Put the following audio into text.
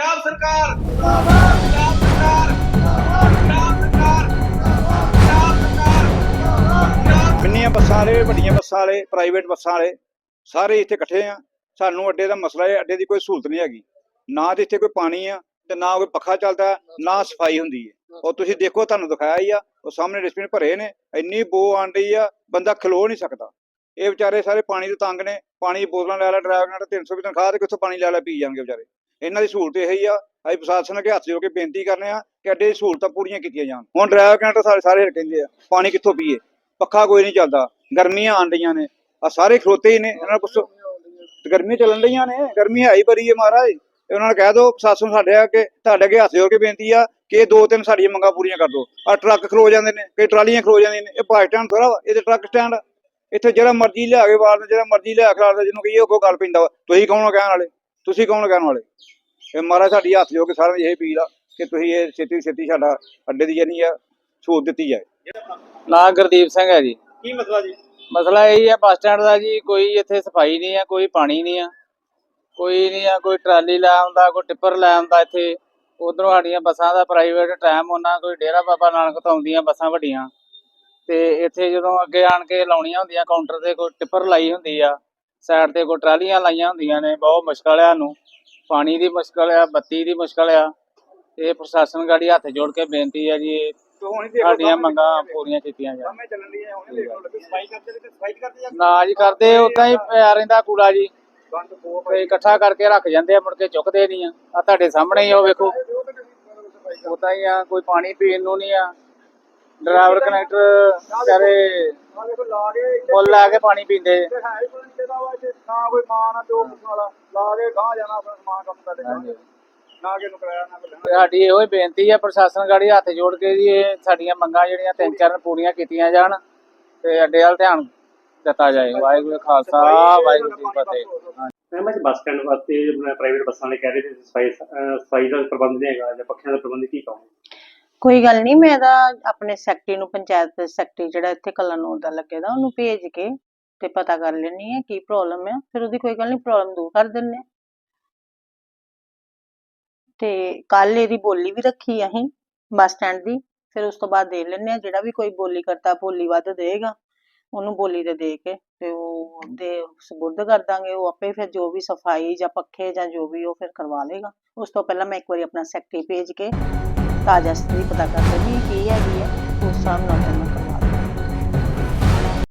ਸਰਕਾਰ ਜਿੰਦਾਬਾਦ ਪੰਜਾਬ ਸਰਕਾਰ ਜਿੰਦਾਬਾਦ ਪੰਜਾਬ ਸਰਕਾਰ ਪੰਜਾਬ ਸਰਕਾਰ। ਕਿੰਨੀਆਂ ਬੱਸਾਂ ਵਾਲੇ, ਵੱਡੀਆਂ ਬੱਸਾਂ ਵਾਲੇ ਪ੍ਰਾਈਵੇਟ ਬੱਸਾਂ ਵਾਲੇ, ਸਾਰੇ ਇੱਥੇ ਇਕੱਠੇ ਆ। ਸਾਨੂੰ ਅੱਡੇ ਦਾ ਮਸਲਾ ਹੈ ਅੱਡੇ ਦੀ ਕੋਈ ਸਹੂਲਤ ਨਹੀਂ ਹੈਗੀ। ਨਾ ਤੇ ਇੱਥੇ ਕੋਈ ਪਾਣੀ ਆ ਤੇ ਨਾ ਕੋਈ ਪੱਖਾ ਚੱਲਦਾ, ਨਾ ਸਫ਼ਾਈ ਹੁੰਦੀ ਹੈ। ਉਹ ਤੁਸੀਂ ਦੇਖੋ, ਤੁਹਾਨੂੰ ਦਿਖਾਇਆ ਹੀ ਆ, ਉਹ ਸਾਹਮਣੇ ਡਸਟਬਿਨ ਭਰੇ ਨੇ, ਇੰਨੀ ਬੋ ਆਣ ਰਹੀ ਆ, ਬੰਦਾ ਖਲੋ ਨਹੀਂ ਸਕਦਾ। ਇਹ ਵਿਚਾਰੇ ਸਾਰੇ ਪਾਣੀ ਦੇ ਤੰਗ ਨੇ, ਪਾਣੀ ਦੀਆਂ ਬੋਤਲਾਂ ਲੈ ਲੈ, ਡਰਾਈਵਰ ਨਾਲ 300 ਵੀ ਤਨਖਾਹ ਤੇ ਕਿੱਥੋਂ ਪਾਣੀ ਲੈ ਲੈ, ਪੀ ਜਾਣਗੇ ਵਿਚਾਰੇ। ਇਹਨਾਂ ਦੀ ਸਹੂਲਤ ਇਹ ਹੀ ਆ, ਅਸੀਂ ਪ੍ਰਸ਼ਾਸਨ ਅੱਗੇ ਹੱਥ ਜੋੜ ਕੇ ਬੇਨਤੀ ਕਰਨੇ ਆ ਕਿ ਅੱਡੇ ਦੀ ਸਹੂਲਤਾਂ ਪੂਰੀਆਂ ਕੀਤੀਆਂ ਜਾਣ। ਹੁਣ ਡਰਾਈਵਰ ਕੈਂਟਰ ਸਾਰੇ ਸਾਰੇ ਕਹਿੰਦੇ ਆ, ਪਾਣੀ ਕਿੱਥੋਂ ਪੀਏ? ਪੱਖਾ ਕੋਈ ਨਹੀਂ ਚੱਲਦਾ, ਗਰਮੀਆਂ ਆਣ ਰਹੀਆਂ ਨੇ ਆ ਸਾਰੇ ਖਲੋਤੇ ਹੀ ਨੇ, ਇਹਨਾਂ ਨੂੰ ਪੁੱਛੋ। ਤੇ ਗਰਮੀਆਂ ਚੱਲਣ ਰਹੀਆਂ ਨੇ, ਗਰਮੀ ਹੈ ਹੀ ਬੜੀ ਹੈ ਮਹਾਰਾਜ। ਇਹ ਉਹਨਾਂ ਨੂੰ ਕਹਿ ਦਿਓ ਪ੍ਰਸ਼ਾਸਨ ਸਾਡੇ ਆ ਕਿ, ਤੁਹਾਡੇ ਅੱਗੇ ਹੱਥ ਜੋੜ ਕੇ ਬੇਨਤੀ ਆ ਕਿ ਦੋ ਤਿੰਨ ਸਾਡੀਆਂ ਮੰਗਾਂ ਪੂਰੀਆਂ ਕਰ ਦਿਓ ਆ ਟਰੱਕ ਖਲੋ ਜਾਂਦੇ ਨੇ, ਕਈ ਟਰਾਲੀਆਂ ਖਲੋ ਜਾਂਦੀਆਂ ਨੇ, ਇਹ ਬੱਸ ਸਟੈਂਡ ਥੋੜਾ ਵਾ, ਇਹ ਤੇ ਟਰੱਕ ਸਟੈਂਡ ਆ। ਇੱਥੇ ਜਿਹੜਾ ਮਰਜ਼ੀ ਲਿਆ ਕੇ ਵਾਰ ਜਿਹੜਾ ਮਰਜ਼ੀ ਲਿਆ ਕੇ ਵਾਰਦਾ ਜਿਹਨੂੰ ਕਹੀਏ ਉਹ ਗੱਲ ਪੈਂਦਾ ਵਾ। ਤੁਸੀਂ ਕੌਣ ਹੋ ਕਹਿਣ ਵਾਲੇ? ਤੁਸੀਂ ਕੌਣ ਕਹਿਣ ਵਾਲੇ? ਇਹ ਮਹਾਰਾਜ ਸਾਡੀ ਹੱਥ ਜੋੜ ਕੇ ਸਾਰਿਆਂ ਦੀ ਇਹ ਅਪੀਲ ਆ ਕਿ ਤੁਸੀਂ ਇਹ ਛੇਤੀ ਛੇਤੀ ਸਾਡਾ ਅੱਡੇ ਦੀ ਜਾਨੀ ਆ ਸਹੂਲਤ ਦਿੱਤੀ ਜਾਏ। ਨਾਂ ਗੁਰਦੀਪ ਸਿੰਘ ਹੈ ਜੀ। ਕੀ ਮਸਲਾ ਜੀ? ਮਸਲਾ ਇਹ ਹੈ ਬੱਸ ਸਟੈਂਡ ਦਾ ਜੀ ਕੋਈ ਇੱਥੇ ਸਫ਼ਾਈ ਨਹੀਂ ਆ ਕੋਈ ਪਾਣੀ ਨਹੀਂ ਆ। ਕੋਈ ਨਹੀਂ ਆ ਕੋਈ ਟਰਾਲੀ ਲੈ ਆਉਂਦਾ ਕੋਈ ਟਿੱਪਰ ਲੈ ਆਉਂਦਾ ਇੱਥੇ। ਉਧਰੋਂ ਸਾਡੀਆਂ ਬੱਸਾਂ ਦਾ ਪ੍ਰਾਈਵੇਟ ਟਾਈਮ ਉਹਨਾਂ ਕੋਈ ਡੇਰਾ ਬਾਬਾ ਨਾਨਕ ਤੋਂ ਆਉਂਦੀਆਂ ਬੱਸਾਂ ਵੱਡੀਆਂ। ਤੇ ਇੱਥੇ ਜਦੋਂ ਅੱਗੇ ਆਣ ਕੇ ਲਾਉਣੀਆਂ ਹੁੰਦੀਆਂ ਕਾਊਂਟਰ ਤੇ ਕੋਈ ਟਿੱਪਰ ਲਾਈ ਹੁੰਦੀ ਆ ਸਾਈਡ ਤੇ ਕੋਈ ਟਰਾਲੀਆਂ ਲਾਈਆਂ ਹੁੰਦੀਆਂ ਨੇ ਬਹੁਤ ਮੁਸ਼ਕਲ ਆ ਨੂੰ ਪਾਣੀ ਦੀ ਮੁਸ਼ਕਲ ਆ ਬੱਤੀ ਦੀ ਮੁਸ਼ਕਲ ਆ। ਇਹ ਪ੍ਰਸ਼ਾਸਨ ਗਾੜੀ ਹੱਥ ਜੋੜ ਕੇ ਬੇਨਤੀ ਹੈ ਜੀ ਸਾਡੀਆਂ ਮੰਗਾਂ ਪੂਰੀਆਂ ਕੀਤੀਆਂ ਜਾਣ। ਨਾ ਜੀ ਕਰਦੇ ਉਦਾਂ ਹੀ ਪਿਆ ਰਹਿੰਦਾ ਕੂੜਾ ਜੀ। ਤੇ ਇਕੱਠਾ ਕਰਕੇ ਰੱਖ ਜਾਂਦੇ ਆ ਮੁੜ ਕੇ ਚੁੱਕਦੇ ਨਹੀਂ ਆ। ਆ ਤੁਹਾਡੇ ਸਾਹਮਣੇ ਹੀ ਉਹ ਵੇਖੋ। ਉਦਾਂ ਹੀ ਆ ਕੋਈ ਪਾਣੀ ਪੀਣ ਨੂੰ ਨਹੀਂ ਆ। ਡਰਾਈਵਰ ਕਨੈਕਟਰ ਇੱਥੇ ਮੁੱਲ ਲਾ ਕੇ ਪਾਣੀ ਪੀਂਦੇ ਹੈ ਹੀ ਕੋਈ ਨਹੀਂ ਦੇਦਾ ਵਾ ਇੱਥੇ ਨਾ ਕੋਈ ਮਾਂ ਨਾ ਪਿਓ ਪੁੱਛਣ ਵਾਲਾ ਲਾ ਕੇ ਗਾਂ ਜਾਣਾ ਆਪਣਾ ਸਮਾਨ ਕੰਮ ਕਰਦੇ ਹਾਂਜੀ। ਨਾ ਕਿ ਨੂੰ ਕਰਾਇਆ ਨਾ ਕੋਈ ਲੈਣਾ ਤੇ ਸਾਡੀ ਇਹੋ ਹੀ ਬੇਨਤੀ ਆ ਪ੍ਰਸ਼ਾਸਨ ਗਾੜੀ ਹੱਥ ਜੋੜ ਕੇ ਜੀ ਇਹ ਸਾਡੀਆਂ ਮੰਗਾਂ ਜਿਹੜੀਆਂ ਤਿੰਨ ਚਾਰ ਪੂਰੀਆਂ ਕੀਤੀਆਂ ਜਾਣ ਤੇ ਅੱਡੇ ਵੱਲ ਧਿਆਨ ਦਿੱਤਾ ਜਾਏ ਵਾਹਿਗੁਰੂ ਜੀ ਕਾ ਖਾਲਸਾ ਵਾਹਿਗੁਰੂ ਜੀ ਕੀ ਫਤਿਹ। ਮੈਂ ਬੱਸ ਸਟੈਂਡ ਵਾਸਤੇ ਪ੍ਰਾਈਵੇਟ ਬੱਸਾਂ ਵਾਲੇ ਕਹਿ ਰਹੇ ਸੀ ਸਫ਼ਾਈ ਅਹ ਸਫ਼ਾਈ ਦਾ ਪ੍ਰਬੰਧ ਨਹੀਂ ਹੈਗਾ ਜਾਂ ਪੱਖਿਆਂ ਦਾ ਪ੍ਰਬੰਧ ਕੀ ਕਹੋਗੇ ਕੋਈ ਗੱਲ ਨਹੀਂ ਮੈਂ ਤਾਂ ਆਪਣੇ ਸੈਕਟਰੀ ਨੂੰ, ਪੰਚਾਇਤ ਸੈਕਟਰੀ ਜਿਹੜਾ ਇੱਥੇ ਕਲਨੌਰ ਦਾ ਲੱਗੇ ਉਹਨੂੰ ਭੇਜ ਕੇ ਤੇ ਪਤਾ ਕਰ ਲੈਣੀ ਹੈ ਕੀ ਪ੍ਰੋਬਲਮ ਹੈ ਫਿਰ ਉਹਦੀ ਕੋਈ ਗੱਲ ਨਹੀਂ ਪ੍ਰੋਬਲਮ ਦੂਰ ਕਰ ਦਿੰਨੇ ਤੇ ਕੱਲ ਇਹਦੀ ਬੋਲੀ ਵੀ ਰੱਖੀ ਅਸੀਂ, ਬੱਸ ਸਟੈਂਡ ਦੀ, ਫਿਰ ਉਸ ਤੋਂ ਬਾਅਦ ਦੇ ਲੈਣੇ ਆ ਜਿਹੜਾ ਵੀ ਕੋਈ ਬੋਲੀ ਕਰਤਾ ਬੋਲੀ ਵੱਧ ਦੇਗਾ ਉਹਨੂੰ ਬੋਲੀ ਤੇ ਦੇ ਕੇ ਤੇ ਉਹ ਦੇ ਸਬੁਰਦ ਕਰ ਦਾਂਗੇ, ਉਹ ਆਪੇ ਫਿਰ ਜੋ ਵੀ ਸਫ਼ਾਈ ਜਾਂ ਪੱਖੇ ਜਾਂ ਜੋ ਵੀ ਉਹ ਫਿਰ ਕਰਵਾ ਲੇਗਾ ਉਸ ਤੋਂ ਪਹਿਲਾਂ ਮੈਂ ਇੱਕ ਵਾਰੀ ਆਪਣਾ ਸੈਕਟਰੀ ਭੇਜ ਕੇ ਤਾਜ਼ਾ ਸਥਿਤੀ ਪਤਾ ਕਰ ਲੈਂਦੀ ਕੀ ਹੈਗੀ ਹੈ ਉਸ ਹਿਸਾਬ ਨਾਲ ਫਿਰ